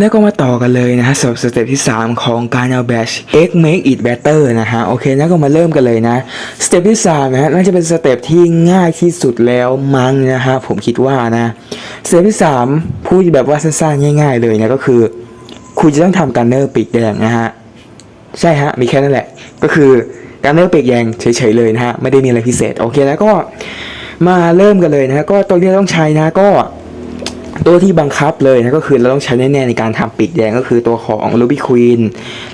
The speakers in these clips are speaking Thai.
แล้วก็มาต่อกันเลยนะฮะสำหรับสเต็ปที่ 3 ของการเอา Bash X Make It Better นะฮะโอเคแล้วก็มาเริ่มกันเลยนะสเต็ปที่3นะฮะน่าจะเป็นสเต็ปที่ง่ายที่สุดแล้วมั้งนะฮะผมคิดว่านะสเต็ปที่ 3 พูดแบบว่าสั้นๆง่าย ๆ เลยนะก็คือ คุณจะต้องทำการเนอร์ปีกแดงนะฮะใช่ฮะมีแค่นั้นแหละ ก็คือการเลือกเปีกแยงเฉยๆเลยนะฮะไม่ได้มีอะไรพิเศษโอเคแล้วก็มาเริ่มกันเลยนะฮะก็ตัวที่ต้องใช้นะก็ ตัวที่บังคับเลยนะก็คือเราต้องใช้แน่ๆในการทำปีกแดงก็คือตัวของ Ruby Queen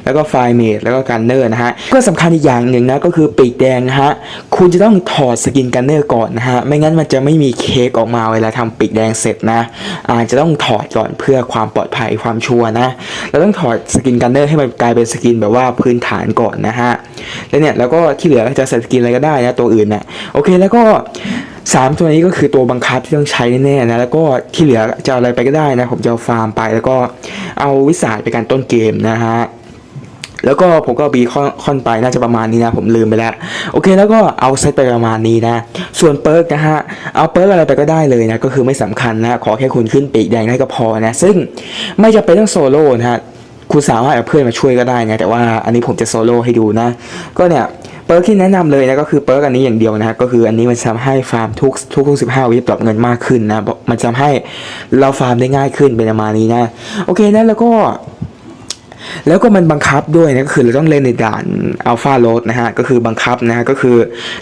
แล้วก็ f i m a t e แล้วก็กันเนอร์นะฮะ ก็สำคัญอีกอย่างหนึ่งนะก็คือปีกแดงนะฮะ คุณจะต้องถอดสกินกันเนอร์ก่อนนะฮะ ไม่งั้นมันจะไม่มีเค้กออกมาเวลาทำปีกแดงเสร็จนะอาจจะต้องถอดก่อนเพื่อความปลอดภัยความชัวร์นะเราต้องถอดสกินกันเนอร์ให้มันกลายเป็นสกินแบบว่าพื้นฐานก่อนนะฮะแล้วเนี่ยแล้วก็ที่เหลือจะใส่สกินอะไรก็ได้นะตัวอื่นนะโอเคแล้วก็ สามตัวนี้ก็คือตัวบังคับที่ต้องใช้แน่ๆนะแล้วก็ที่เหลือจะอะไรไปก็ได้นะ ผมจะฟาร์มไปแล้วก็เอาวิสาไปการต้นเกมนะฮะแล้วก็ผมก็บีค่อนไปน่าจะประมาณนี้นะ ผมลืมไปแล้ว โอเคแล้วก็เอาเซตไปประมาณนี้นะ ส่วนเปิร์กนะฮะ เอาเปิร์กอะไรไปก็ได้เลยนะ ก็คือไม่สำคัญนะ ขอแค่คุณขึ้นปีกแดงได้ก็พอนะ ซึ่งไม่จำเป็นต้องโซโล่นะฮะคุณสามารถเอาเพื่อนมาช่วยก็ได้นะแต่ว่าอันนี้ผมจะโซโล่ให้ดูนะ ก็เนี่ย เปิร์กที่แนะนำเลยนะก็คือเปิร์กอันนี้อย่างเดียวนะฮะก็คืออันนี้มันทำให้ฟาร์มทุกทุกทุกสิบห้าวิปรับเงินมากขึ้นนะมันจะให้เราฟาร์มได้ง่ายขึ้นเป็นประมาณนี้นะโอเคนะแล้วก็แล้วก็มันบังคับด้วยนะก็คือเราต้องเล่นในด่านอัลฟาโรดนะฮะก็คือบังคับนะฮะก็คือ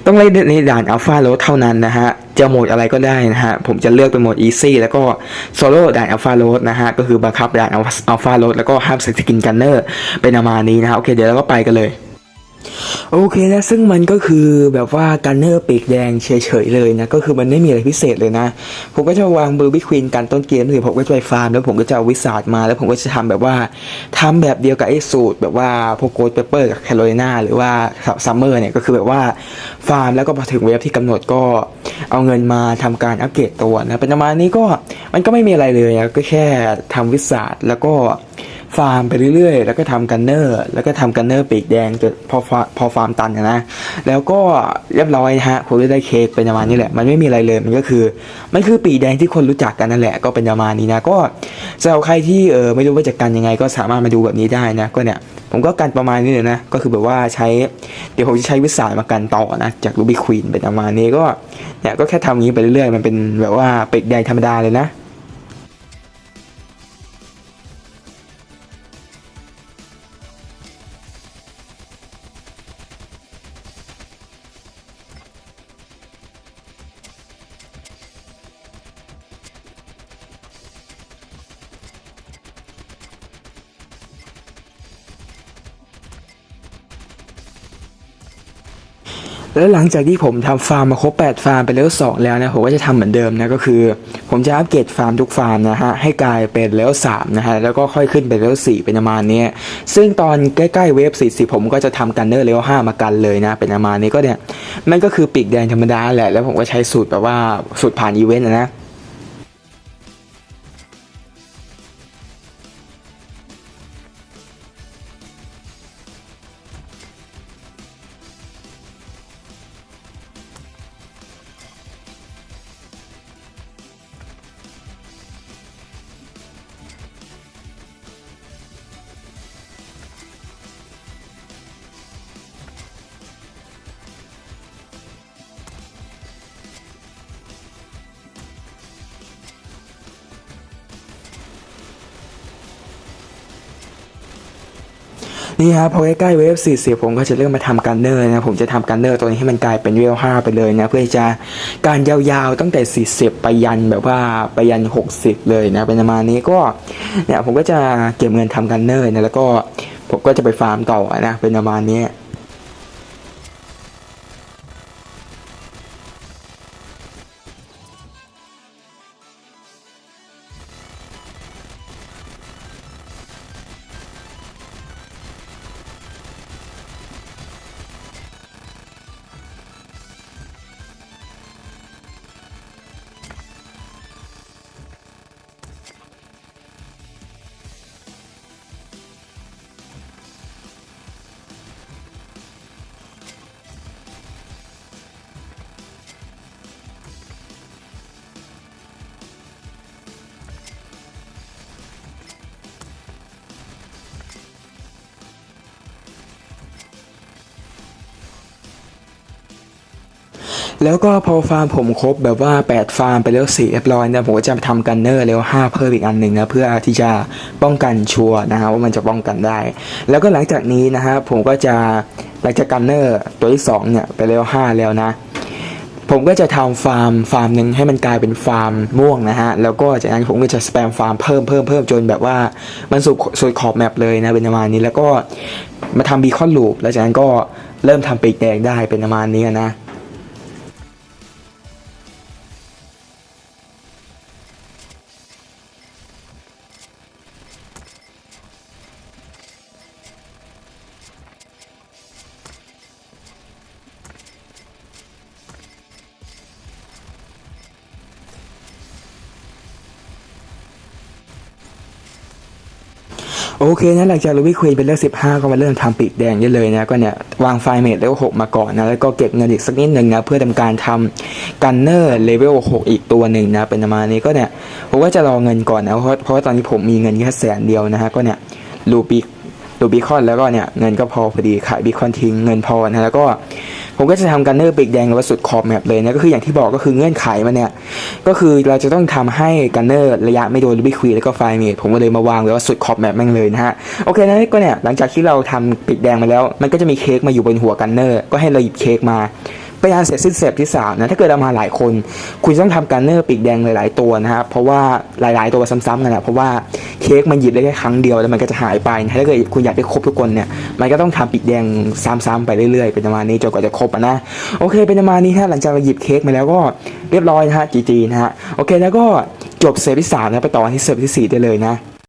ต้องเล่นในด่านอัลฟาโรดเท่านั้นนะฮะจะโหมดอะไรก็ได้นะฮะผมจะเลือกเป็นโหมดอีซี่แล้วก็โซโล่ด่านอัลฟาโรดนะฮะก็คือบังคับด่านอัลฟาโรดแล้วก็ห้ามใส่สกินกันเนอร์เป็นประมาณนี้นะฮะโอเคเดี๋ยวเราก็ไปกันเลย โอเคนะซึ่งมันก็คือแบบว่ากันเนอร์ปีกแดงเฉยๆเลยนะก็คือมันไม่มีอะไรพิเศษเลยนะ ผมก็จะวางเบอร์บิควีนกันต้นเกมหรือผมก็จะไปฟาร์มแล้วผมก็จะเอาวิสาดมาแล้วผมก็จะทำแบบว่าทำแบบเดียวกับไอ้สูตร แบบว่าพวกโกดเปเปอร์กับแคโรไลนาหรือว่าซัมเมอร์เนี่ยก็คือแบบว่าฟาร์มแล้วก็พอถึงเวฟที่กำหนดก็เอาเงินมาทำการอัปเกรดตัวนะเป็นประมาณนี้ก็มันก็ไม่มีอะไรเลยนะก็แค่ทำวิสาดแล้วก็ ฟาร์มไปเรื่อยๆ แล้วก็ทำกันเนอร์ แล้วก็ทำกันเนอร์ปีกแดงจนพอพอฟาร์มตันนะ แล้วก็เรียบร้อยนะฮะผมได้เค้กเป็นประมาณนี้แหละ มันไม่มีอะไรเลย มันก็คือ มันคือปีกแดงที่คนรู้จักกันนั่นแหละ ก็เป็นประมาณนี้นะ ก็สำหรับใครที่เออไม่รู้ว่าจะกันยังไง ก็สามารถมาดูแบบนี้ได้นะ ก็เนี่ย ผมก็กันประมาณนี้เลยนะ ก็คือแบบว่าใช้ เดี๋ยวผมจะใช้วิสามากันต่อนะ จากรูบี้ควีนเป็นประมาณนี้ก็ เนี่ยก็แค่ทำอย่างนี้ไปเรื่อยๆ มันเป็นแบบว่าปีกแดงธรรมดาเลยนะ แล้วหลังจากที่ผมทำฟาร์มมาครบ 8 ฟาร์มไปเล้ว2แล้วนะผมก็จะทำเหมือนเดิมนะก็คือ ผมจะอัปเกรดฟาร์มทุกฟาร์มนะฮะให้กลายเป็นเลเวล3นะฮะแล้วก็ค่อยขึ้นเป็นเลเวล4เป็นประมาณนี้ซึ่งตอนใกล้ๆเวฟ40 ผมก็จะทำกันเนอร์เลเวล5มากันเลยนะเป็นประมาณนี้ก็เนี่ยมันก็คือปีกแดงธรรมดาแหละแล้วผมก็ใช้สูตรแบบว่าสูตรผ่านอีเวนต์นะ นี่ครับพอใกล้ๆเวฟ40 ผมก็จะเริ่มมาทำการเนอร์นะผมจะทำการเนอร์ตัวนี้ให้มันกลายเป็นเวล5ไปเลยนะเพื่อจะการยาวๆตั้งแต่ 40 ไปยันแบบว่าไปยัน 60 เลยนะเป็นประมาณนี้ก็เนี่ยผมก็จะเก็บเงินทำการเนอร์นะแล้วก็ผมก็จะไปฟาร์มต่อนะเป็นประมาณนี้ แล้วก็พอฟาร์มผมครบแบบว่า 8 ฟาร์มไปแล้วสี่เรียบร้อยนะผมก็จะทำกันเนอร์แล้ว5เพิ่มอีกอันหนึ่งนะเพื่อที่จะป้องกันชัวนะฮะว่ามันจะป้องกันได้ แล้วก็หลังจากนี้นะฮะผมก็จะหลังจากกันเนอร์ตัวที่สองเนี่ยไปแล้ว5แล้วนะผมก็จะทำฟาร์มฟาร์มหนึ่งให้มันกลายเป็นฟาร์มม่วงนะฮะ แล้วก็จากนั้นผมก็จะสแปมฟาร์มเพิ่มเพิ่มเพิ่มจนแบบว่ามันสุดสุดขอบแมปเลยนะเป็นประมาณนี้แล้วก็มาทำบีคอนลูปแล้วจากนั้นก็เริ่มทำปีกแดงได้เป็นประมาณนี้นะ โอเคนะหลังจากลูบี้ควีนเป็นเลข15ก็มาเริ่มทำปีกแดงได้เลยนะก็เนี่ยวางไฟเมทเลเวล6มาก่อนนะแล้วก็เก็บเงินอีกสักนิดหนึ่งนะเพื่อทำการทำกันเนอร์เลเวล6อีกตัวหนึ่งนะเป็นประมาณนี้ก็เนี่ยผมก็จะรอเงินก่อนนะเพราะเพราะว่าตอนนี้ผมมีเงินแค่แสนเดียวนะฮะก็เนี่ยลูปีลูบีคอนแล้วก็เนี่ยเงินก็พอพอดีขายบีคอนทิ้งเงินพอนะแล้วก็ ผมก็จะทำกันเนอร์ปีกแดงหรือว่าสุดขอบแมปเลยนะก็คืออย่างที่บอกก็คือเงื่อนไขมันเนี่ยก็คือเราจะต้องทำให้กันเนอร์ระยะไม่โดนลิบิควีแล้วก็ไฟเมทผมก็เลยมาวางไว้ว่าสุดขอบแมปแม่งเลยนะฮะโอเคนะก็เนี่ยหลังจากที่เราทำปีกแดงมาแล้ว มันก็จะมีเค้กมาอยู่บนหัวกันเนอร์ก็ให้เราหยิบเค้กมา ไปงานเสร็จสิ้นเสร็จที่สามนะถ้าเกิดเรามาหลายคน คุณต้องทำกันเนอร์ปีกแดงหลาย ๆ ตัวนะครับเพราะว่าหลาย ๆ ตัวซ้ำๆกันนะเพราะว่าเค้กมันหยิบได้แค่ครั้งเดียวแล้วมันก็จะหายไปนะถ้าเกิดคุณอยากได้ครบทุกคนเนี่ยมันก็ต้องทำปีกแดงซ้ำๆไปเรื่อย ๆ เป็นประมาณนี้จนกว่าจะครบนะโอเคเป็นประมาณนี้ฮะหลังจากเราหยิบเค้กมาแล้วก็เรียบร้อยนะฮะจีจีนะฮะโอเคแล้วก็จบเซฟที่สามนะไปต่อที่เซฟที่สี่ได้เลยนะ